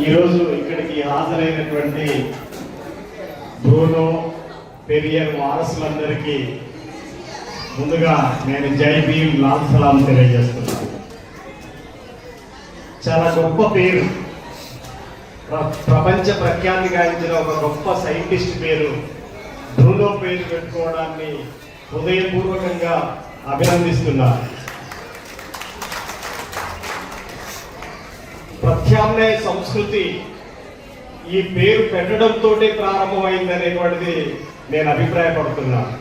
ఈరోజు ఇక్కడికి హాజరైనటువంటి బ్రూనో పెరియర్ వారసులందరికీ ముందుగా నేను జై భీమ్ లాల్ సలాం తెలియజేస్తున్నాను. చాలా గొప్ప పేరు. ప్ర- ప్రపంచ ప్రఖ్యాతి గాంచిన ఒక గొప్ప సైంటిస్ట్ పేరు. బ్రూనో పేరు పెట్టుకోవడాన్ని హృదయపూర్వకంగా అభినందిస్తున్నారు ప్రత్యామ్నాయ సంస్కృతి ఈ పేరు పెట్టడంతో ప్రారంభమైంది అనేటువంటిది నేను అభిప్రాయపడుతున్నాను.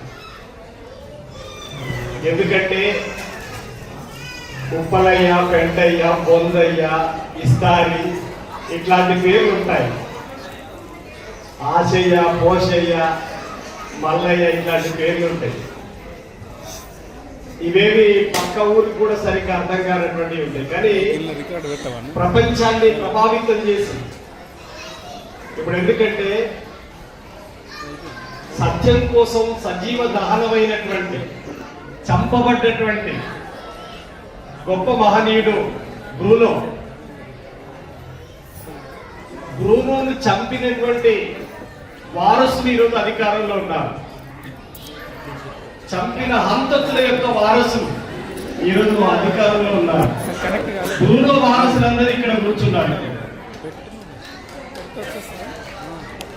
ఎందుకంటే ఉప్పలయ్య పెంటయ్య బొందయ్య ఇస్తారి ఇట్లాంటి పేర్లు ఉంటాయి. ఆశయ్య పోషయ్య మల్లయ్య ఇట్లాంటి పేర్లు ఉంటాయి. ఇవేవి పక్క ఊరికి కూడా సరిగ్గా అర్థం కానటువంటివి ఉంటాయి. కానీ ప్రపంచాన్ని ప్రభావితం చేసి ఇప్పుడు ఎందుకంటే సత్యం కోసం సజీవ దహనమైనటువంటి చంపబడ్డటువంటి గొప్ప మహనీయుడు బ్రూనో. బ్రూనోను చంపినటువంటి వారసులు ఈరోజు అధికారంలో ఉన్నారు. చంపిన హంతకుల యొక్క వారసులు ఈరోజు అధికారంలో ఉన్నారు. కనెక్ట్ వారసులందరూ ఇక్కడ కూర్చున్నారు.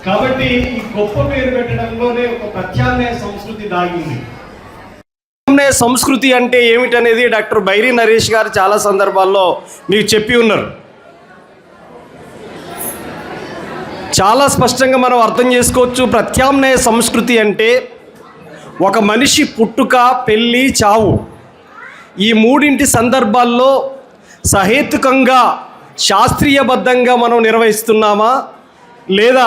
కాబట్టి ఈ గొప్ప పేరు పెట్టడంలోనే ఒక ప్రత్యామ్నాయ సంస్కృతి దాగింది. సంస్కృతి అంటే ఏమిటనేది డాక్టర్ బైరి నరేష్ గారు చాలా సందర్భాల్లో మీకు చెప్పి ఉన్నారు. చాలా స్పష్టంగా మనం అర్థం చేసుకోవచ్చు ప్రత్యామ్నాయ సంస్కృతి అంటే ఒక మనిషి పుట్టుక పెళ్ళి చావు. ఈ మూడింటి సందర్భాల్లో సహేతుకంగా శాస్త్రీయబద్ధంగా మనం నిర్వహిస్తున్నామా? లేదా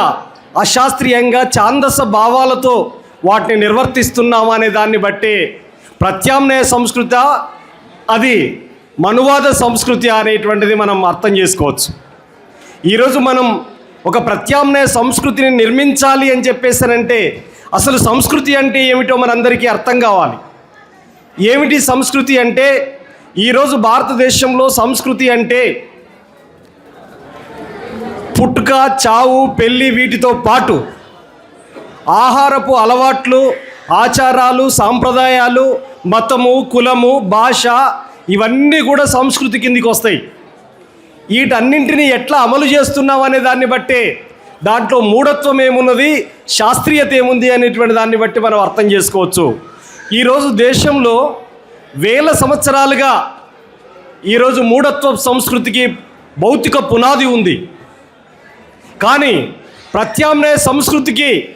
అశాస్త్రీయంగా ఛాందస భావాలతో వాటిని నిర్వర్తిస్తున్నామా అనే దాన్ని బట్టి ప్రత్యామ్నాయ సంస్కృత అది మనువాద సంస్కృతి అనేటువంటిది మనం అర్థం చేసుకోవచ్చు. ఈరోజు మనం ఒక ప్రత్యామ్నాయ సంస్కృతిని నిర్మించాలి అని చెప్పేసానంటే అసలు సంస్కృతి అంటే ఏమిటో మనందరికీ అర్థం కావాలి. ఏమిటి సంస్కృతి అంటే? ఈరోజు భారతదేశంలో సంస్కృతి అంటే పుట్టుక చావు పెళ్ళి వీటితో పాటు ఆహారపు అలవాట్లు ఆచారాలు సాంప్రదాయాలు మతము కులము భాష ఇవన్నీ కూడా సంస్కృతి కిందికి వస్తాయి. వీటన్నింటినీ ఎట్లా అమలు చేస్తున్నావు అనే దాన్ని బట్టే దాంట్లో మూఢత్వం ఏమున్నది? శాస్త్రీయత ఏముంది అనేటువంటి దాన్ని బట్టి మనం అర్థం చేసుకోవచ్చు. ఈరోజు దేశంలో వేల సంవత్సరాలుగా ఈరోజు మూఢత్వ సంస్కృతికి భౌతిక పునాది ఉంది. కానీ ప్రత్యామ్నాయ సంస్కృతికి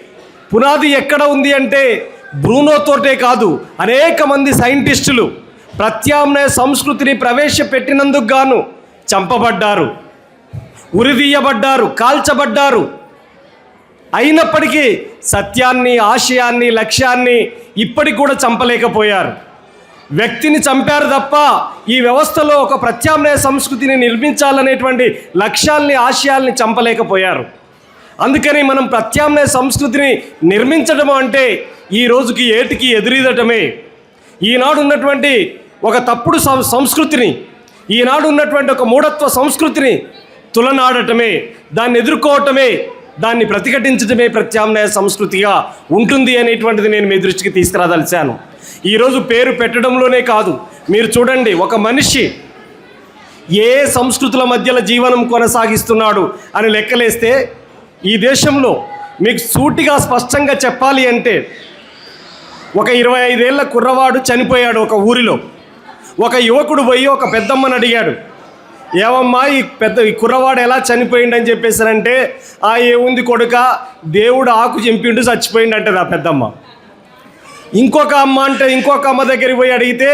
పునాది ఎక్కడ ఉంది అంటే బ్రూనోతోటే కాదు. అనేక మంది సైంటిస్టులు ప్రత్యామ్నాయ సంస్కృతిని ప్రవేశపెట్టినందుకు గాను చంపబడ్డారు. ఉరిదీయబడ్డారు కాల్చబడ్డారు. అయినప్పటికీ సత్యాన్ని ఆశయాన్ని లక్ష్యాన్ని ఇప్పటికి కూడా చంపలేకపోయారు. వ్యక్తిని చంపారు తప్ప ఈ వ్యవస్థలో ఒక ప్రత్యామ్నాయ సంస్కృతిని నిర్మించాలనేటువంటి లక్ష్యాల్ని ఆశయాల్ని చంపలేకపోయారు. అందుకని మనం ప్రత్యామ్నాయ సంస్కృతిని నిర్మించడం అంటే ఈ రోజుకి ఏటికి ఎదురీదటమే. ఈనాడు ఉన్నటువంటి ఒక తప్పుడు సం- సంస్కృతిని ఈనాడు ఉన్నటువంటి ఒక మూఢత్వ సంస్కృతిని తులనాడటమే. దాన్ని ఎదుర్కోవటమే దాన్ని ప్రతిఘటించడమే ప్రత్యామ్నాయ సంస్కృతిగా ఉంటుంది అనేటువంటిది నేను మీ దృష్టికి తీసుకురాదలిచాను. ఈరోజు పేరు పెట్టడంలోనే కాదు మీరు చూడండి ఒక మనిషి ఏ సంస్కృతుల మధ్యలో జీవనం కొనసాగిస్తున్నాడు అని లెక్కలేస్తే ఈ దేశంలో మీకు సూటిగా స్పష్టంగా చెప్పాలి అంటే ఒక ఇరవై ఐదేళ్ళ కుర్రవాడు చనిపోయాడు ఒక ఊరిలో. ఒక యువకుడు పోయి ఒక పెద్దమ్మని అడిగాడు ఏమమ్మా ఈ పెద్ద ఈ కుర్రవాడు ఎలా చనిపోయిండని చెప్పేసారంటే ఆ ఏముంది కొడుక దేవుడు ఆకు చెంపిండు చచ్చిపోయిండు అంటది ఆ పెద్దమ్మ. ఇంకొక అమ్మ అంటే ఇంకొక అమ్మ దగ్గరికి పోయి అడిగితే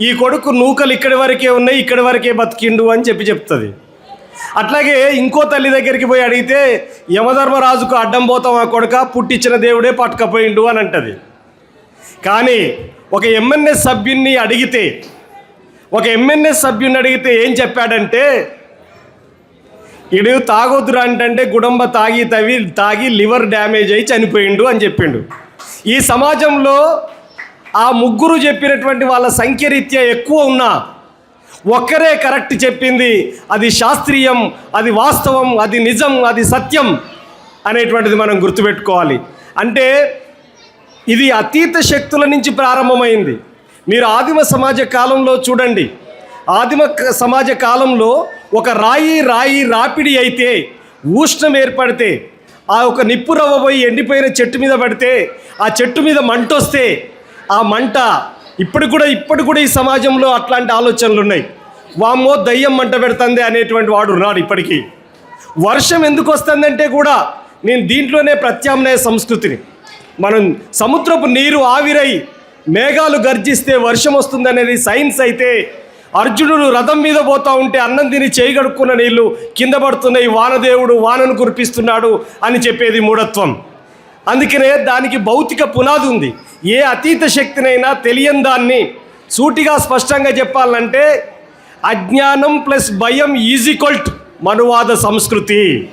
ఈ కొడుకు నూకలు ఇక్కడి వరకే ఉన్నాయి ఇక్కడి వరకే బతికిండు అని చెప్పి చెప్తుంది. అట్లాగే ఇంకో తల్లి దగ్గరికి పోయి అడిగితే యమధర్మరాజుకు అడ్డం పోతాం ఆ కొడుక పుట్టించిన దేవుడే పట్టుకపోయిండు అని అంటది. కానీ ఒక ఎంఎన్ఎస్ సభ్యున్ని అడిగితే ఒక ఎంఎన్ఎస్ సభ్యుని అడిగితే ఏం చెప్పాడంటే ఇడు తాగొద్దురా అంటే గుడంబ తాగి తవి తాగి లివర్ డ్యామేజ్ అయి చనిపోయిండు అని చెప్పిండు. ఈ సమాజంలో ఆ ముగ్గురు చెప్పినటువంటి వాళ్ళ సంఖ్య రీత్యా ఎక్కువ ఉన్నా ఒక్కరే కరెక్ట్ చెప్పింది అది శాస్త్రీయం అది వాస్తవం అది నిజం అది సత్యం అనేటువంటిది మనం గుర్తుపెట్టుకోవాలి. అంటే ఇది అతీత శక్తుల నుంచి ప్రారంభమైంది. మీరు ఆదిమ సమాజ కాలంలో చూడండి. ఆదిమ క- సమాజ కాలంలో ఒక రాయి రాయి రాపిడి అయితే ఉష్ణం ఏర్పడితే ఆ ఒక నిప్పు రవ్వ పోయి ఎండిపోయిన చెట్టు మీద పడితే ఆ చెట్టు మీద మంట వస్తే ఆ మంట ఇప్పుడు కూడా ఇప్పుడు కూడా ఈ సమాజంలో అట్లాంటి ఆలోచనలు ఉన్నాయి వామ్మో దయ్యం మంట పెడుతుంది అనేటువంటి వాడు ఉన్నాడు ఇప్పటికీ. వర్షం ఎందుకు వస్తుందంటే కూడా నేను దీంట్లోనే ప్రత్యామ్నాయ సంస్కృతిని. మనం సముద్రపు నీరు ఆవిరై మేఘాలు గర్జిస్తే వర్షం వస్తుందనేది సైన్స్ అయితే. అర్జునుడు రథం మీద పోతా ఉంటే అన్నం తిని చేయగడుక్కున్న నీళ్ళు కింద పడుతున్నాయి వానదేవుడు వానను కురిపిస్తున్నాడు అని చెప్పేది మూఢత్వం. అందుకనే దానికి భౌతిక పునాది ఉంది. ఏ అతీత శక్తినైనా తెలియని దాన్ని సూటిగా స్పష్టంగా చెప్పాలంటే అజ్ఞానం ప్లస్ భయం ఈజిక్వల్ట్ మనువాద సంస్కృతి.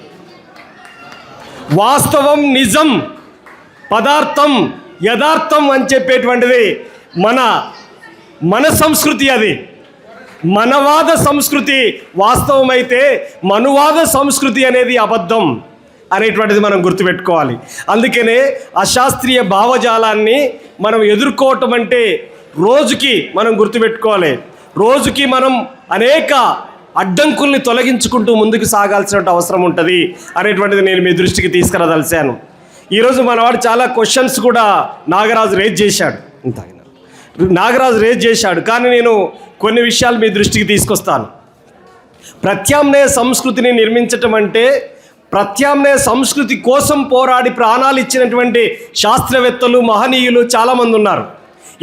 వాస్తవం నిజం పదార్థం యథార్థం అని చెప్పేటువంటిది మన మన సంస్కృతి అది. మనవాద సంస్కృతి వాస్తవమైతే మనువాద సంస్కృతి అనేది అబద్ధం అనేటువంటిది మనం గుర్తుపెట్టుకోవాలి. అందుకనే అశాస్త్రీయ భావజాలాన్ని మనం ఎదుర్కోవటం అంటే రోజుకి మనం గుర్తుపెట్టుకోవాలి. రోజుకి మనం అనేక అడ్డంకుల్ని తొలగించుకుంటూ ముందుకు సాగాల్సిన అవసరం ఉంటుంది అనేటువంటిది నేను మీ దృష్టికి తీసుకురాదలిశాను ఈరోజు మనవాడు చాలా క్వశ్చన్స్ కూడా నాగరాజు రేజ్ చేశాడు. నాగరాజు రేజ్ చేశాడు. కానీ నేను కొన్ని విషయాలు మీ దృష్టికి తీసుకొస్తాను. ప్రత్యామ్నాయ సంస్కృతిని నిర్మించటం అంటే ప్రత్యామ్నాయ సంస్కృతి కోసం పోరాడి ప్రాణాలు ఇచ్చినటువంటి శాస్త్రవేత్తలు మహనీయులు చాలామంది ఉన్నారు.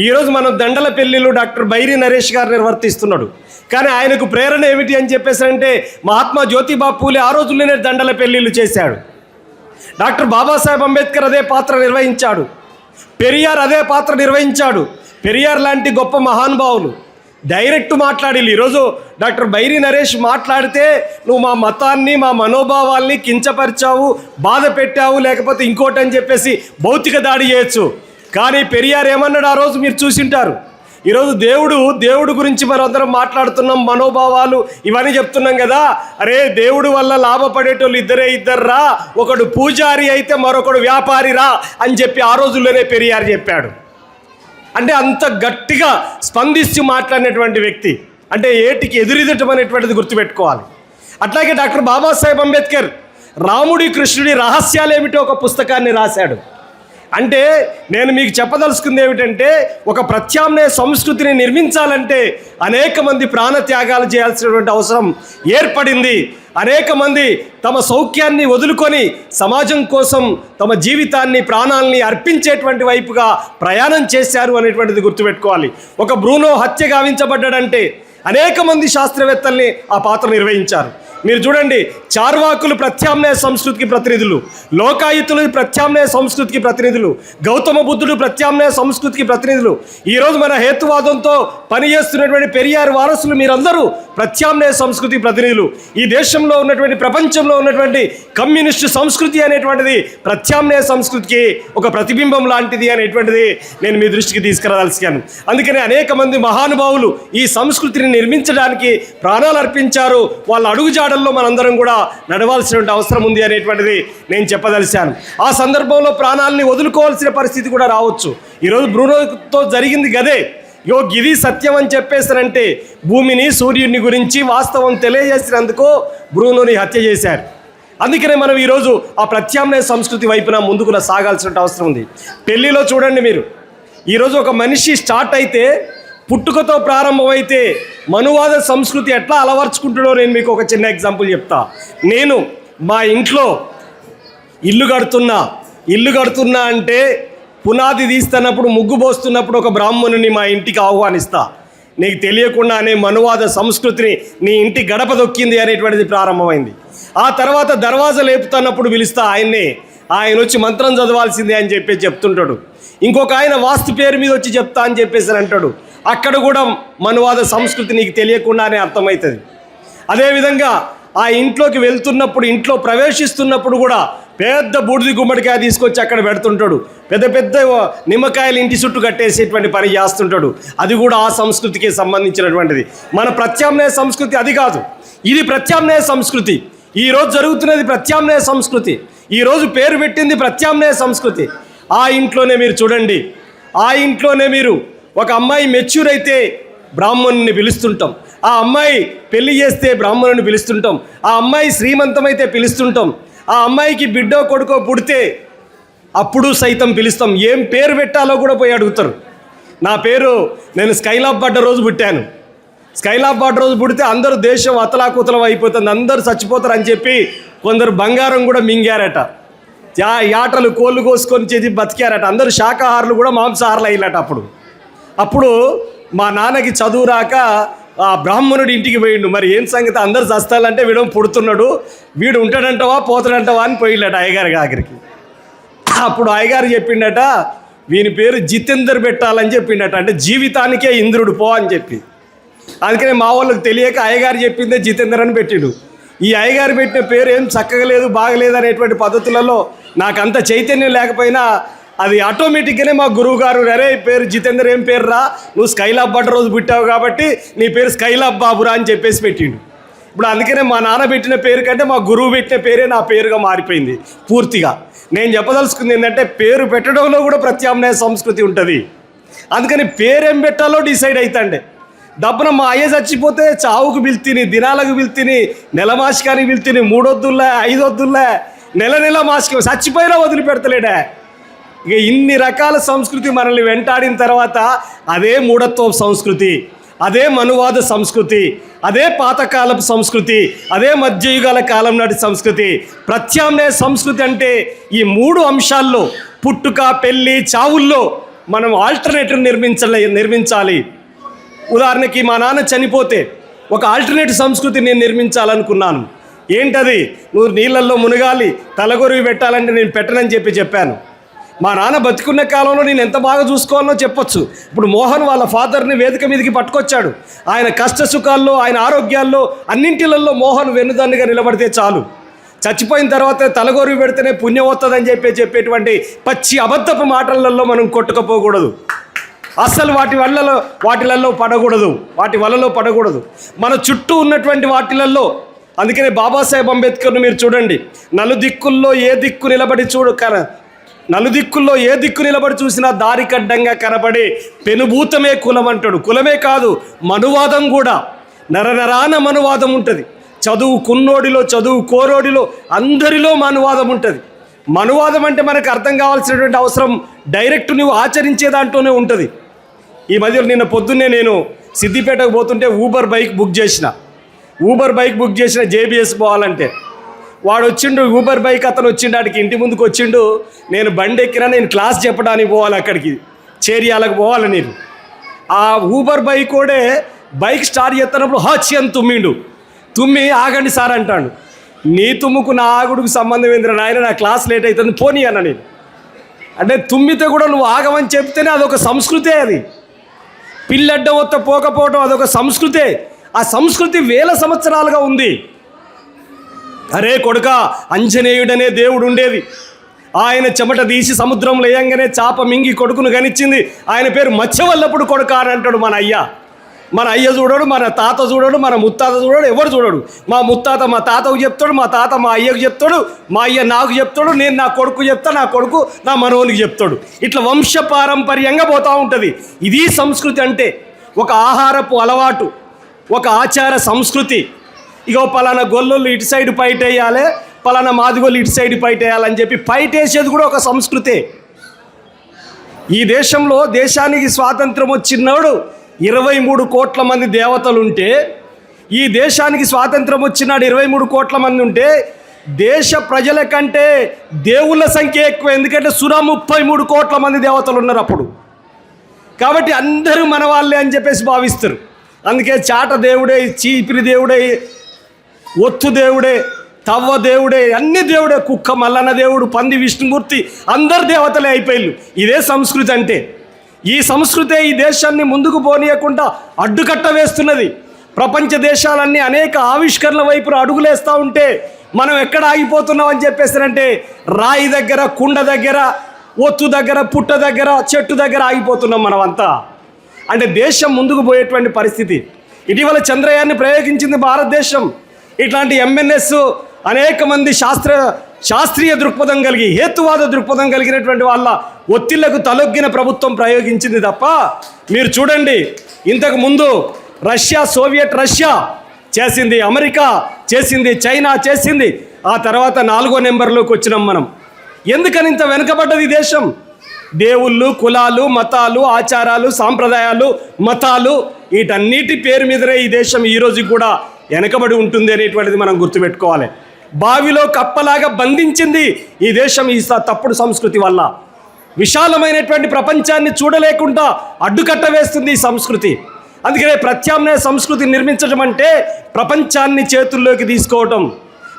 ఈరోజు మనం దండల పెళ్ళిలో డాక్టర్ బైరి నరేష్ గారు నిర్వర్తిస్తున్నాడు. కానీ ఆయనకు ప్రేరణ ఏమిటి అని చెప్పేసి అంటే మహాత్మా జ్యోతిబా పూలే ఆ రోజుల్లోనే దండల పెళ్ళిళ్ళు చేశాడు. డాక్టర్ బాబాసాహెబ్ అంబేద్కర్ అదే పాత్ర నిర్వహించాడు. పెరియార్ అదే పాత్ర నిర్వహించాడు. పెరియార్ లాంటి గొప్ప మహానుభావులు. డైరెక్ట్ మాట్లాడి ఈరోజు డాక్టర్ బైరి నరేష్ మాట్లాడితే నువ్వు మా మతాన్ని మా మనోభావాల్ని కించపరిచావు బాధ పెట్టావు లేకపోతే ఇంకోటి అని చెప్పేసి భౌతిక దాడి చేయొచ్చు. కానీ పెరియార్ ఏమన్నాడు? ఆ రోజు మీరు చూసింటారు. ఈరోజు దేవుడు దేవుడు గురించి మనం అందరం మాట్లాడుతున్నాం మనోభావాలు ఇవన్నీ చెప్తున్నాం కదా. అరే దేవుడు వల్ల లాభపడేటోళ్ళు ఇద్దరే ఇద్దర్రా ఒకడు పూజారి అయితే మరొకడు వ్యాపారిరా అని చెప్పి ఆ రోజుల్లోనే పెరియారు చెప్పాడు. అంటే అంత గట్టిగా స్పందిస్తూ మాట్లాడినటువంటి వ్యక్తి. అంటే ఏటికి ఎదురిదటం అనేటువంటిది గుర్తుపెట్టుకోవాలి. అట్లాగే డాక్టర్ బాబాసాహెబ్ అంబేద్కర్ రాముడి కృష్ణుడి రహస్యాలు ఏమిటో ఒక పుస్తకాన్ని రాశాడు. అంటే నేను మీకు చెప్పదలుచుకుంది ఏమిటంటే ఒక ప్రత్యామ్నాయ సంస్కృతిని నిర్మించాలంటే అనేక మంది ప్రాణత్యాగాలు చేయాల్సినటువంటి అవసరం ఏర్పడింది. అనేక మంది తమ సౌఖ్యాన్ని వదులుకొని సమాజం కోసం తమ జీవితాన్ని ప్రాణాలని అర్పించేటువంటి వైపుగా ప్రయాణం చేశారు అనేటువంటిది గుర్తుపెట్టుకోవాలి. ఒక బ్రూనో హత్య గావించబడ్డాడంటే అనేక మంది శాస్త్రవేత్తల్ని ఆ పాత్ర నిర్వహించారు. మీరు చూడండి చార్వాకులు ప్రత్యామ్నాయ సంస్కృతికి ప్రతినిధులు లోకాయుతులు ప్రత్యామ్నాయ సంస్కృతికి ప్రతినిధులు గౌతమ బుద్ధుడు ప్రత్యామ్నాయ సంస్కృతికి ప్రతినిధులు. ఈరోజు మన హేతువాదంతో పనిచేస్తున్నటువంటి పెరియార్ వారసులు మీరందరూ ప్రత్యామ్నాయ సంస్కృతి ప్రతినిధులు. ఈ దేశంలో ఉన్నటువంటి ప్రపంచంలో ఉన్నటువంటి కమ్యూనిస్టు సంస్కృతి అనేటువంటిది ప్రత్యామ్నాయ సంస్కృతికి ఒక ప్రతిబింబం లాంటిది అనేటువంటిది నేను మీ దృష్టికి తీసుకురాదలిసాను అందుకనే అనేక మంది మహానుభావులు ఈ సంస్కృతిని నిర్మించడానికి ప్రాణాలు అర్పించారు వాళ్ళ మార్గాల్లో మనందరం కూడా నడవాల్సినటువంటి అవసరం ఉంది అనేటువంటిది నేను చెప్పదలిచాను. ఆ సందర్భంలో ప్రాణాలని వదులుకోవాల్సిన పరిస్థితి కూడా రావచ్చు. ఈరోజు బ్రూనోతో జరిగింది గదే. యో గిది సత్యం అని చెప్పేసారంటే భూమిని సూర్యుని గురించి వాస్తవం తెలియజేసినందుకు బ్రూనోని హత్య చేశారు. అందుకనే మనం ఈరోజు ఆ ప్రత్యామ్నాయ సంస్కృతి వైపున ముందుకు సాగాల్సిన అవసరం ఉంది. పెళ్ళిలో చూడండి మీరు. ఈరోజు ఒక మనిషి స్టార్ట్ అయితే పుట్టుకతో ప్రారంభమైతే మనువాద సంస్కృతి ఎట్లా అలవర్చుకుంటాడో నేను మీకు ఒక చిన్న ఎగ్జాంపుల్ చెప్తా. నేను మా ఇంట్లో ఇల్లు కడుతున్నా ఇల్లు కడుతున్నా అంటే పునాది తీస్తున్నప్పుడు ముగ్గు పోస్తున్నప్పుడు ఒక బ్రాహ్మణుని మా ఇంటికి ఆహ్వానిస్తా. నీకు తెలియకుండానే మనువాద సంస్కృతిని నీ ఇంటి గడప దొక్కింది అనేటువంటిది ప్రారంభమైంది. ఆ తర్వాత దర్వాజ లేపుతున్నప్పుడు పిలుస్తా ఆయన్నే ఆయన వచ్చి మంత్రం చదవాల్సిందే అని చెప్పి చెప్తుంటాడు. ఇంకొక ఆయన వాస్తు పేరు మీద వచ్చి చెప్తా అని చెప్పేసి అంటాడు. అక్కడ కూడా మనువాద సంస్కృతి నీకు తెలియకుండానే అర్థమవుతుంది. అదేవిధంగా ఆ ఇంట్లోకి వెళ్తున్నప్పుడు ఇంట్లో ప్రవేశిస్తున్నప్పుడు కూడా పెద్ద బూడిది గుమ్మడికాయ తీసుకొచ్చి అక్కడ పెడుతుంటాడు. పెద్ద పెద్ద నిమ్మకాయలు ఇంటి చుట్టూ కట్టేసేటువంటి పని చేస్తుంటాడు. అది కూడా ఆ సంస్కృతికి సంబంధించినటువంటిది. మన ప్రత్యామ్నాయ సంస్కృతి అది కాదు. ఇది ప్రత్యామ్నాయ సంస్కృతి. ఈరోజు జరుగుతున్నది ప్రత్యామ్నాయ సంస్కృతి. ఈరోజు పేరు పెట్టింది ప్రత్యామ్నాయ సంస్కృతి. ఆ ఇంట్లోనే మీరు చూడండి. ఆ ఇంట్లోనే మీరు ఒక అమ్మాయి మెచ్యూర్ అయితే బ్రాహ్మణుని పిలుస్తుంటాం. ఆ అమ్మాయి పెళ్ళి చేస్తే బ్రాహ్మణుని పిలుస్తుంటాం. ఆ అమ్మాయి శ్రీమంతమైతే పిలుస్తుంటాం. ఆ అమ్మాయికి బిడ్డో కొడుకో పుడితే అప్పుడు సైతం పిలుస్తాం. ఏం పేరు పెట్టాలో కూడా పోయి అడుగుతారు. నా పేరు నేను స్కైలాబ్ పడ్డ రోజు పుట్టాను. స్కైలాబ్ పడ్డ రోజు పుడితే అందరూ దేశం అతలాకుతలం అయిపోతుంది. అందరూ చచ్చిపోతారు అని చెప్పి కొందరు బంగారం కూడా మింగారట. యా యాటలు కోళ్ళు కోసుకొని చేసి బతికారట. అందరూ శాకాహారులు కూడా మాంసాహారులు అయ్యారట అప్పుడు. అప్పుడు మా నాన్నకి చదువు రాక ఆ బ్రాహ్మణుడి ఇంటికి పోయిండు. మరి ఏం సంగతి? అందరు చస్తాలంటే వీడు పుడుతున్నాడు? వీడు ఉంటాడంటవా పోతాడంటవా అని పోయిండట అయ్యగారి ఆఖరికి అప్పుడు అయ్యగారు చెప్పిండట వీని పేరు జితేందర్ పెట్టాలని చెప్పిండట. అంటే జీవితానికే ఇంద్రుడు పో అని చెప్పి. అందుకనే మా వాళ్ళకి తెలియక అయ్యగారు చెప్పిందే జితేందర్ అని పెట్టిండు. ఈ అయ్యగారు పెట్టిన పేరు ఏం చక్కగా లేదు బాగలేదు అనేటువంటి పద్ధతులలో నాకు అంత చైతన్యం లేకపోయినా అది ఆటోమేటిక్గానే మా గురువు గారు అరే పేరు జితేందర్ ఏం పేరు రా నువ్వు స్కైలాబ్ బట్ రోజు పుట్టావు కాబట్టి నీ పేరు స్కైలాబ్ బాబురా అని చెప్పేసి పెట్టిండు. ఇప్పుడు అందుకనే మా నాన్న పెట్టిన పేరు కంటే మా గురువు పెట్టిన పేరే నా పేరుగా మారిపోయింది పూర్తిగా. నేను చెప్పదలుచుకుంది ఏంటంటే పేరు పెట్టడంలో కూడా ప్రత్యామ్నాయ సంస్కృతి ఉంటుంది. అందుకని పేరేం పెట్టాలో డిసైడ్ అవుతాండే డబ్బున మా అయ్య చచ్చిపోతే చావుకు పిల్తిని దినాలకు పిల్తిని నెల మాసికానికి పిల్తిని మూడొద్దుల్లా ఐదొద్దుల్లా నెల నెల మాసిక చచ్చిపోయినా వదిలిపెడతలేడా. ఇక ఇన్ని రకాల సంస్కృతి మనల్ని వెంటాడిన తర్వాత అదే మూఢత్వ సంస్కృతి అదే మనువాద సంస్కృతి అదే పాతకాలపు సంస్కృతి అదే మధ్యయుగాల కాలం నాటి సంస్కృతి. ప్రత్యామ్నాయ సంస్కృతి అంటే ఈ మూడు అంశాల్లో పుట్టుక పెళ్ళి చావుల్లో మనం ఆల్టర్నేటివ్ నిర్మించాలి నిర్మించాలి. ఉదాహరణకి మా నాన్న చనిపోతే ఒక ఆల్టర్నేటివ్ సంస్కృతి నేను నిర్మించాలనుకున్నాను. ఏంటది? నువ్వు నీళ్ళల్లో మునగాలి తలగొరివి పెట్టాలంటే నేను పెట్టనని చెప్పి చెప్పాను. మా నాన్న బతికున్న కాలంలో నేను ఎంత బాగా చూసుకోవాలో చెప్పొచ్చు. ఇప్పుడు మోహన్ వాళ్ళ ఫాదర్ని వేదిక మీదకి పట్టుకొచ్చాడు. ఆయన కష్ట సుఖాల్లో ఆయన ఆరోగ్యాల్లో అన్నింటిలలో మోహన్ వెన్నుదన్నుగా నిలబడితే చాలు. చచ్చిపోయిన తర్వాత తలగోరు పెడితేనే పుణ్యం వస్తుందని చెప్పి చెప్పేటువంటి పచ్చి అబద్ధపు మాటలలో మనం కొట్టుకపోకూడదు. అస్సలు వాటి వల్లలో వాటిలలో పడకూడదు. వాటి వలలో పడకూడదు. మన చుట్టూ ఉన్నటువంటి వాటిలలో అందుకనే బాబాసాహెబ్ అంబేద్కర్ను మీరు చూడండి. నలు దిక్కుల్లో ఏ దిక్కు నిలబడి చూడు కన నలుదిక్కుల్లో ఏ దిక్కు నిలబడి చూసినా దారికడ్డంగా కనబడే పెనుభూతమే కులం అంటాడు కులమే కాదు మనువాదం కూడా. నరనరాన మనువాదం ఉంటుంది. చదువు కున్నోడిలో చదువు కోరోడిలో అందరిలో మనువాదం ఉంటుంది. మనువాదం అంటే మనకు అర్థం కావాల్సినటువంటి అవసరం డైరెక్ట్ నువ్వు ఆచరించే దాంట్లోనే ఉంటుంది. ఈ మధ్యలో నిన్న పొద్దున్నే నేను సిద్దిపేటకు పోతుంటే ఊబర్ బైక్ బుక్ చేసిన. ఊబర్ బైక్ బుక్ చేసిన జేబీఎస్ పోవాలంటే. వాడు వచ్చిండు ఊబర్ బైక్ అతను వచ్చిండు ఆడికి ఇంటి ముందుకు వచ్చిండు. నేను బండి ఎక్కినా నేను క్లాస్ చెప్పడానికి పోవాలి అక్కడికి. చేరియాలకు పోవాలి నేను. ఆ ఊబర్ బైక్ కూడా బైక్ స్టార్ట్ చేస్తున్నప్పుడు హచ్చి అని తుమ్మిండు. తుమ్మి ఆగండి సార్ అంటాడు. నీ తుమ్ముకు నా ఆగుడుకు సంబంధం ఏందిరా నాయన? నా క్లాస్ లేట్ అవుతుంది పోనీ అన్న నేను. అంటే తుమ్మితే కూడా నువ్వు ఆగమని చెప్తేనే అదొక సంస్కృతే అది. పిల్లడ్డ వత్త పోకపోవడం అదొక సంస్కృతే. ఆ సంస్కృతి వేల సంవత్సరాలుగా ఉంది. అరే కొడుక అంజనేయుడనే దేవుడు ఉండేది ఆయన చెమట తీసి సముద్రంలో వేయంగానే చాప మింగి కొడుకును గనిచ్చింది ఆయన పేరు మత్స్యవల్లప్పుడు కొడుక అని అంటాడు మన అయ్య. మన అయ్య చూడడు మన తాత చూడడు మన ముత్తాత చూడడు ఎవరు చూడడు. మా ముత్తాత మా తాతకు చెప్తాడు మా తాత మా అయ్యకు చెప్తాడు మా అయ్య నాకు చెప్తాడు నేను నా కొడుకు చెప్తా నా కొడుకు నా మనవనికి చెప్తాడు. ఇట్లా వంశ పారంపర్యంగా పోతూ ఉంటుంది. ఇది సంస్కృతి అంటే ఒక ఆహారపు అలవాటు ఒక ఆచార సంస్కృతి. ఇగో పలానా గొల్లలు ఇటు సైడ్ పైట వేయాలి పలానా మాదిగోళ్ళు ఇటు సైడ్ పైట వేయాలని చెప్పి పైట వేసేది కూడా ఒక సంస్కృతే. ఈ దేశంలో దేశానికి స్వాతంత్రం వచ్చినాడు ఇరవై మూడు కోట్ల మంది దేవతలు ఉంటే ఈ దేశానికి స్వాతంత్రం వచ్చినాడు ఇరవై మూడు కోట్ల మంది ఉంటే దేశ ప్రజల కంటే దేవుళ్ళ సంఖ్య ఎక్కువ ఎందుకంటే సురా ముప్పై మూడు కోట్ల మంది దేవతలు ఉన్నారు అప్పుడు. కాబట్టి అందరూ మన వాళ్ళే అని చెప్పేసి భావిస్తారు. అందుకే చాట దేవుడే చీపిరి దేవుడే ఒత్తు దేవుడే తవ్వ దేవుడే అన్ని దేవుడే కుక్క మల్లన్న దేవుడు పంది విష్ణుమూర్తి అందరు దేవతలే అయిపోయారు ఇదే సంస్కృతి అంటే. ఈ సంస్కృతే ఈ దేశాన్ని ముందుకు పోనీయకుండా అడ్డుకట్ట వేస్తున్నది. ప్రపంచ దేశాలన్నీ అనేక ఆవిష్కరణల వైపు అడుగులేస్తూ ఉంటే మనం ఎక్కడ ఆగిపోతున్నాం అని చెప్పేసారంటే రాయి దగ్గర కుండ దగ్గర ఒత్తు దగ్గర పుట్ట దగ్గర చెట్టు దగ్గర ఆగిపోతున్నాం మనమంతా. అంటే దేశం ముందుకు పోయేటువంటి పరిస్థితి. ఇటీవల చంద్రయాన్ని ప్రయోగించింది భారతదేశం. ఇట్లాంటి ఎంఎన్ఎస్ అనేక మంది శాస్త్ర శాస్త్రీయ దృక్పథం కలిగి హేతువాద దృక్పథం కలిగినటువంటి వాళ్ళ ఒత్తిళ్ళకు తలొగ్గిన ప్రభుత్వం ప్రయోగించింది తప్ప మీరు చూడండి ఇంతకు ముందు రష్యా సోవియట్ రష్యా చేసింది అమెరికా చేసింది చైనా చేసింది ఆ తర్వాత నాలుగో నెంబర్లోకి వచ్చినాం మనం. ఎందుకని ఇంత వెనుకబడ్డది ఈ దేశం? దేవుళ్ళు కులాలు మతాలు ఆచారాలు సాంప్రదాయాలు మతాలు వీటన్నిటి పేరు మీదనే ఈ దేశం ఈరోజు కూడా వెనకబడి ఉంటుంది అనేటువంటిది మనం గుర్తుపెట్టుకోవాలి. బావిలో కప్పలాగా బంధించింది ఈ దేశం ఈ స- తప్పుడు సంస్కృతి వల్ల. విశాలమైనటువంటి ప్రపంచాన్ని చూడలేకుండా అడ్డుకట్ట వేస్తుంది ఈ సంస్కృతి. అందుకనే ప్రత్యామ్నాయ సంస్కృతి నిర్మించడం అంటే ప్రపంచాన్ని చేతుల్లోకి తీసుకోవటం.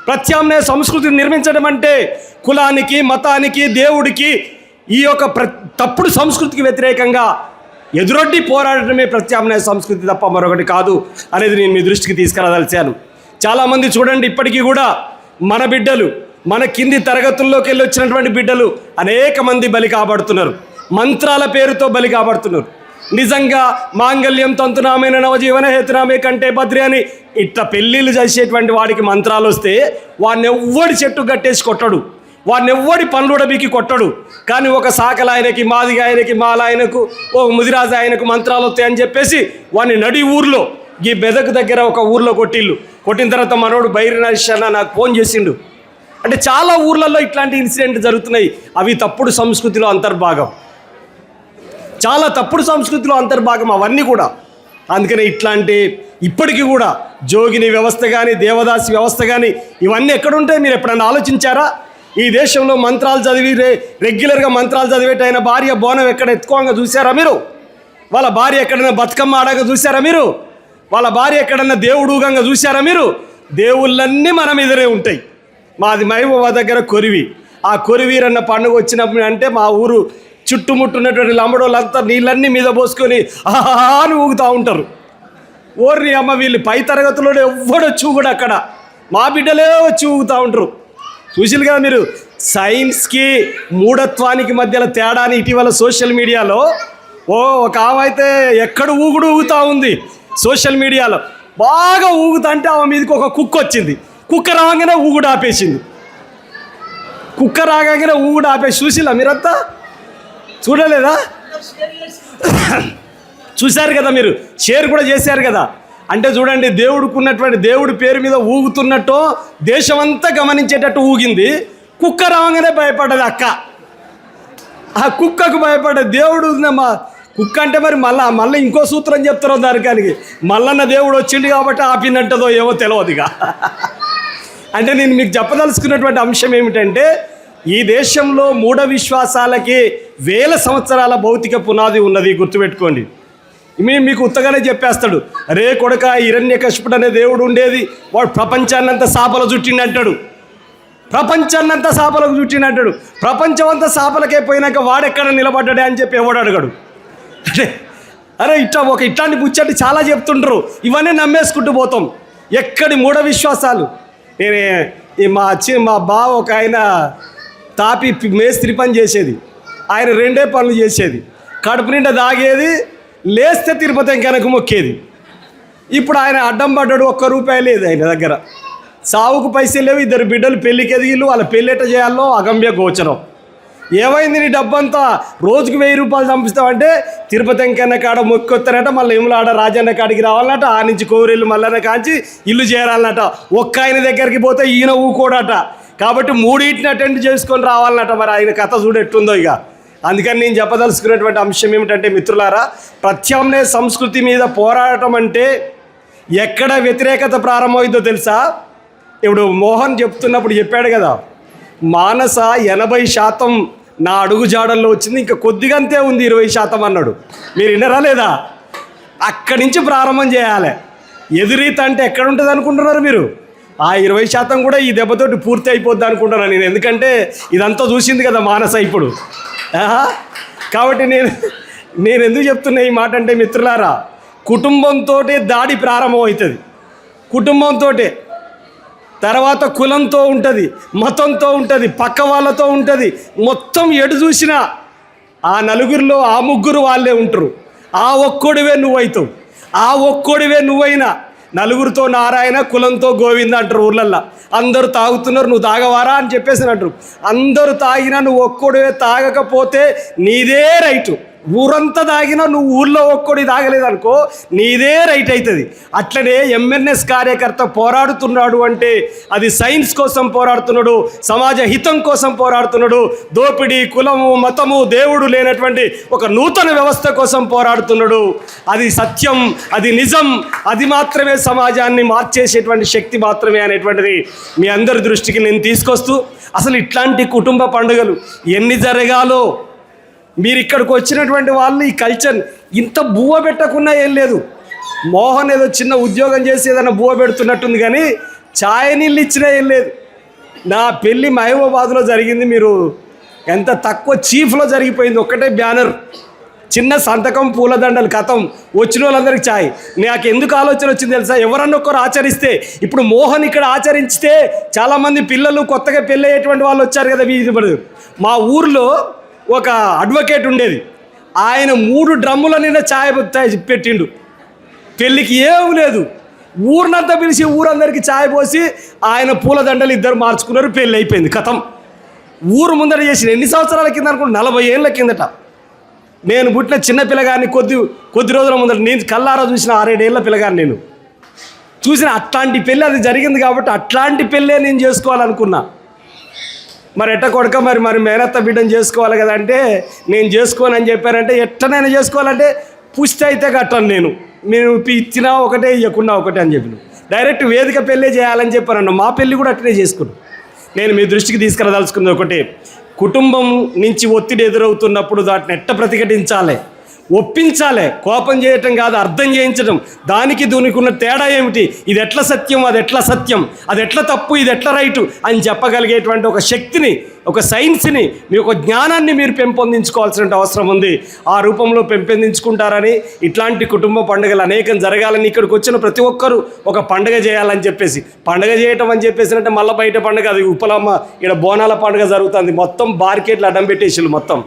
ప్రత్యామ్నాయ సంస్కృతిని నిర్మించడం అంటే కులానికి మతానికి దేవుడికి ఈ యొక్క ప్ర తప్పుడు సంస్కృతికి వ్యతిరేకంగా ఎదురొడ్డి పోరాడటమే ప్రత్యామ్నాయ సంస్కృతి తప్ప మరొకటి కాదు అనేది నేను మీ దృష్టికి తీసుకురాదలిచాను చాలామంది చూడండి ఇప్పటికీ కూడా మన బిడ్డలు మన కింది తరగతుల్లోకి వెళ్ళి వచ్చినటువంటి బిడ్డలు అనేక మంది బలి కాబడుతున్నారు. మంత్రాల పేరుతో బలి కాబడుతున్నారు. నిజంగా మాంగళ్యం తంతునామైన నవజీవన హేతునామే కంటే బద్రి అని ఇట్లా పెళ్ళిళ్ళు చేసేటువంటి వాడికి మంత్రాలు వస్తే వాడిని ఎవ్వడి చెట్టు కట్టేసి కొట్టడు. వాడిని ఎవ్వడి పనులుడబీకి కొట్టడు. కానీ ఒక సాకల ఆయనకి మాదిగ ఆయనకి మాల ఆయనకు ఓ ముదిరాజు ఆయనకు మంత్రాలు వస్తాయని చెప్పేసి వాడిని నడి ఊర్లో ఈ బెదకు దగ్గర ఒక ఊర్లో కొట్టిల్లు కొట్టిన తర్వాత మనోడు బైరి నరేష్ అన్న నాకు ఫోన్ చేసిండు. అంటే చాలా ఊర్లలో ఇట్లాంటి ఇన్సిడెంట్ జరుగుతున్నాయి. అవి తప్పుడు సంస్కృతిలో అంతర్భాగం. చాలా తప్పుడు సంస్కృతిలో అంతర్భాగం అవన్నీ కూడా. అందుకనే ఇట్లాంటి ఇప్పటికీ కూడా జోగిని వ్యవస్థ కానీ దేవదాసి వ్యవస్థ కానీ ఇవన్నీ ఎక్కడుంటాయి? మీరు ఎప్పుడైనా ఆలోచించారా? ఈ దేశంలో మంత్రాలు చదివి రే రెగ్యులర్గా మంత్రాలు చదివేట ఆయన భార్య బోనం ఎక్కడ ఎత్తుకోగా చూసారా మీరు? వాళ్ళ భార్య ఎక్కడైనా బతుకమ్మ ఆడగా చూసారా మీరు? వాళ్ళ భార్య ఎక్కడన్నా దేవుడుగంగా చూసారా మీరు? దేవుళ్ళన్నీ మన మీదనే ఉంటాయి. మాది మహబూబా దగ్గర కొరివి. ఆ కొరివీరన్న పండుగ వచ్చినప్పుడు అంటే మా ఊరు చుట్టుముట్టున్నటువంటి లంబడోళ్ళంతా నీళ్ళన్నీ మీద పోసుకొని అని ఊగుతూ ఉంటారు. ఓర్ని అమ్మ వీళ్ళు పై తరగతిలో ఎవ్వడొచ్చు కూడా అక్కడ. మా బిడ్డలే వచ్చి ఊగుతూ ఉంటారు. కదా మీరు సైన్స్కి మూఢత్వానికి మధ్యలో తేడాని ఇటీవల సోషల్ మీడియాలో ఓ ఒక ఆమె అయితే ఎక్కడ ఊగుడు ఊగుతూ ఉంది సోషల్ మీడియాలో. బాగా ఊగుతా అంటే ఆమె మీదకి ఒక కుక్క వచ్చింది. కుక్క రాగానే ఊగుడు ఆపేసింది. కుక్క రాగానే ఊగుడు ఆపేసి చూసిలా మీరంతా చూడలేదా? చూశారు కదా మీరు షేర్ కూడా చేశారు కదా. అంటే చూడండి దేవుడుకున్నటువంటి దేవుడి పేరు మీద ఊగుతున్నట్టు దేశమంతా గమనించేటట్టు ఊగింది. కుక్క రావంగానే భయపడ్డది అక్క. ఆ కుక్కకు భయపడ్డ దేవుడు మా కుక్క అంటే మరి మళ్ళా మళ్ళీ ఇంకో సూత్రం చెప్తారో దానికానికి మల్లన్న దేవుడు వచ్చిండు కాబట్టి ఆపినట్టదో ఏమో తెలియదుగా ఇక. అంటే నేను మీకు చెప్పదలుచుకున్నటువంటి అంశం ఏమిటంటే ఈ దేశంలో మూఢ విశ్వాసాలకి వేల సంవత్సరాల భౌతిక పునాది ఉన్నది గుర్తుపెట్టుకోండి. మేము మీకు ఉత్తగానే చెప్పేస్తాడు రే కొడక హిరణ్యకశిపుడు అనే దేవుడు ఉండేది వాడు ప్రపంచాన్నంతా సాపల చుట్టిండి అంటాడు. ప్రపంచాన్నంతా సాపలకు చుట్టినట్టాడు ప్రపంచం అంతా సాపలకే పోయినాక వాడెక్కడ నిలబడ్డాడే అని చెప్పి ఎవడు అడగడు. అంటే అరే ఇట్లా ఒక ఇట్లాంటి ముచ్చటి చాలా చెప్తుంటారు ఇవన్నీ నమ్మేసుకుంటూ పోతాం. ఎక్కడి మూఢ విశ్వాసాలు? నేనే ఈ మా చి మా బావ ఒక ఆయన తాపి మేస్త్రి పని చేసేది. ఆయన రెండే పనులు చేసేది. కడుపు నిండా దాగేది లేస్తే తిరుపతి వెంకయ్యకు మొక్కేది. ఇప్పుడు ఆయన అడ్డం పడ్డాడు ఒక్క రూపాయి లేదు ఆయన దగ్గర. సావుకు పైసలు లేవు ఇద్దరు బిడ్డలు పెళ్ళికి ఎదిగిళ్ళు వాళ్ళ పెళ్ళెట చేయాలో అగమ్య గోచరం. ఏమైంది నీ డబ్బంతా? రోజుకు వెయ్యి రూపాయలు పంపిస్తావంటే తిరుపతి వెంకన్న కాడ మొక్కొత్తారట మళ్ళీ ఇములాడ రాజన్న కాడికి రావాలన్నట ఆ నుంచి కోరేళ్ళు మల్లన్న కాంచి ఇల్లు చేరాలన్నట. ఒక్క ఆయన దగ్గరికి పోతే ఈయన ఊకోడట. కాబట్టి మూడింటిని అటెండ్ చేసుకొని రావాలన్నట మరి ఆయన కథ చూడెట్టుందో ఇక. అందుకని నేను చెప్పదలుచుకున్నటువంటి అంశం ఏమిటంటే మిత్రులారా ప్రత్యామ్నాయ సంస్కృతి మీద పోరాడటం అంటే ఎక్కడ వ్యతిరేకత ప్రారంభమైందో తెలుసా? ఇప్పుడు మోహన్ చెప్తున్నప్పుడు చెప్పాడు కదా మానస ఎనభై శాతం నా అడుగు జాడల్లో వచ్చింది ఇంకా కొద్దిగంతే ఉంది ఇరవై శాతం అన్నాడు. మీరు వినరా లేదా? అక్కడి నుంచి ప్రారంభం చేయాలి. ఎదురీత అంటే ఎక్కడ ఉంటుంది అనుకుంటున్నారు మీరు? ఆ ఇరవై శాతం కూడా ఈ దెబ్బతోటి పూర్తి అయిపోద్ది అనుకుంటున్నాను నేను. ఎందుకంటే ఇదంతా చూసింది కదా మానస ఇప్పుడు. కాబట్టి నేను నేను ఎందుకు చెప్తున్నా ఈ మాట అంటే మిత్రులారా కుటుంబంతో దాడి ప్రారంభమవుతుంది కుటుంబంతో తర్వాత కులంతో ఉంటుంది మతంతో ఉంటుంది పక్క వాళ్ళతో ఉంటుంది. మొత్తం ఎటు చూసినా ఆ నలుగురిలో ఆ ముగ్గురు వాళ్ళే ఉంటారు. ఆ ఒక్కడివే నువ్వైతావు. ఆ ఒక్కడివే నువ్వైనా నలుగురితో నారాయణ కులంతో గోవింద అంటారు ఊర్లల్లో. అందరూ తాగుతున్నారు నువ్వు తాగవారా అని చెప్పేసి అంటారు. అందరూ తాగినా నువ్వు ఒక్కడే తాగకపోతే నీదే రైటు. ఊరంతా దాగినా నువ్వు ఊళ్ళో ఒక్కడి తాగలేదనుకో నీదే రైట్ అవుతుంది అట్లనే ఎంఎన్ఎస్ కార్యకర్త పోరాడుతున్నాడు అంటే అది సైన్స్ కోసం పోరాడుతున్నాడు సమాజ హితం కోసం పోరాడుతున్నాడు దోపిడీ కులము మతము దేవుడు లేనటువంటి ఒక నూతన వ్యవస్థ కోసం పోరాడుతున్నాడు. అది సత్యం అది నిజం అది మాత్రమే సమాజాన్ని మార్చేసేటువంటి శక్తి మాత్రమే అనేటువంటిది మీ అందరి దృష్టికి నేను తీసుకొస్తూ అసలు ఇట్లాంటి కుటుంబ పండుగలు ఎన్ని జరగాలో మీరు ఇక్కడికి వచ్చినటువంటి వాళ్ళు ఈ కల్చర్ ఇంత బువ్వ పెట్టకున్నా ఏం లేదు. మోహన్ ఏదో చిన్న ఉద్యోగం చేసి ఏదైనా బువ్వ పెడుతున్నట్టుంది కానీ ఛాయ్ నీళ్ళు ఇచ్చినా ఏం లేదు. నా పెళ్ళి మహబూబాబాద్లో జరిగింది మీరు ఎంత తక్కువ చీఫ్లో జరిగిపోయింది ఒక్కటే బ్యానర్. చిన్న సంతకం పూలదండలు కథం వచ్చిన వాళ్ళందరికీ ఛాయ్. నాకు ఎందుకు ఆలోచన వచ్చింది తెలుసా? ఎవరన్నా ఒకరు ఆచరిస్తే ఇప్పుడు మోహన్ ఇక్కడ ఆచరించితే చాలామంది పిల్లలు కొత్తగా పెళ్ళయ్యేటువంటి వాళ్ళు వచ్చారు కదా వీధి మా ఊర్లో ఒక అడ్వకేట్ ఉండేది. ఆయన మూడు డ్రమ్ముల నిన్న ఛాయ్ పెట్టిండు. పెళ్ళికి ఏం లేదు. ఊరినంతా పిలిచి ఊరందరికీ ఛాయ్ పోసి ఆయన పూలదండలు ఇద్దరు మార్చుకున్నారు పెళ్ళి అయిపోయింది కథం. ఊరు ముందర చేసిన ఎన్ని సంవత్సరాల కింద అనుకుంటే? నలభై ఏళ్ళ కిందట. నేను పుట్టిన చిన్న పిల్లగాన్ని కొద్ది కొద్ది రోజుల ముందర నేను కల్లారా చూసిన ఆరేడేళ్ళ పిల్లగాన్ని నేను. చూసిన అట్లాంటి పెళ్ళి అది జరిగింది కాబట్టి అట్లాంటి పెళ్ళే నేను చేసుకోవాలనుకున్నా. మరి ఎట్ట కొడక మరి మరి మేనత్త బిడ్డను చేసుకోవాలి కదా అంటే నేను చేసుకోనని చెప్పారంటే ఎట్టనైనా చేసుకోవాలంటే పుష్టి అయితే కట్టను నేను. నేను ఇచ్చినా ఒకటే ఇవ్వకుండా ఒకటే అని చెప్పిన డైరెక్ట్ వేదిక పెళ్ళే చేయాలని చెప్పారన్న మా పెళ్ళి కూడా అట్లనే చేసుకున్నాను నేను మీ దృష్టికి తీసుకురాదలుచుకుంది ఒకటి. కుటుంబం నుంచి ఒత్తిడి ఎదురవుతున్నప్పుడు దాటిని ఎట్ట ప్రతిఘటించాలి? ఒప్పించాలి. కోపం చేయటం కాదు అర్థం చేయించడం దానికి దీనికి ఉన్న తేడా ఏమిటి? ఇది ఎట్లా సత్యం అది ఎట్లా సత్యం? అది ఎట్లా తప్పు ఇది ఎట్లా రైటు? అని చెప్పగలిగేటువంటి ఒక శక్తిని ఒక సైన్స్ని మీ ఒక జ్ఞానాన్ని మీరు పెంపొందించుకోవాల్సిన అవసరం ఉంది. ఆ రూపంలో పెంపొందించుకుంటారని ఇట్లాంటి కుటుంబ పండుగలు అనేకం జరగాలని ఇక్కడికి వచ్చిన ప్రతి ఒక్కరూ ఒక పండుగ చేయాలని చెప్పేసి పండుగ చేయటం అని చెప్పేసి అంటే మళ్ళీ బయట పండుగ అది ఉపలమ్మ ఇక్కడ బోనాల పండుగ జరుగుతుంది. మొత్తం బార్కెట్లు అడ్డం పెట్టేసిళ్ళు మొత్తం.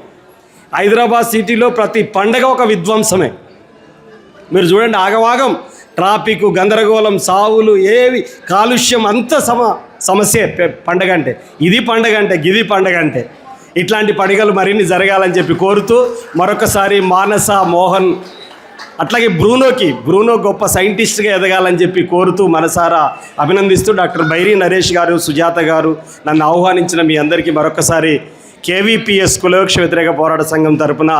హైదరాబాద్ సిటీలో ప్రతి పండగ ఒక విధ్వంసమే. మీరు చూడండి ఆగవాగం ట్రాఫిక్ గందరగోళం సావులు ఏవి కాలుష్యం అంత సమ సమస్య పండగ అంటే. ఇది పండగ అంటే గిది పండగ అంటే. ఇట్లాంటి పండుగలు మరిన్ని జరగాలని చెప్పి కోరుతూ మరొకసారి మానస మోహన్ అట్లాగే బ్రూనోకి బ్రూనో గొప్ప సైంటిస్ట్గా ఎదగాలని చెప్పి కోరుతూ మనసారా అభినందిస్తూ డాక్టర్ బైరీ నరేష్ గారు సుజాత గారు నన్ను ఆహ్వానించిన మీ అందరికీ మరొకసారి కేవీపీఎస్ కులవృక్ష వ్యతిరేక పోరాట సంఘం తరపున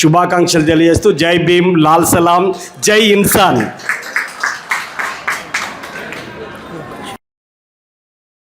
శుభాకాంక్షలు తెలియజేస్తూ జై భీమ్ లాల్ సలాం జై ఇన్సాన్.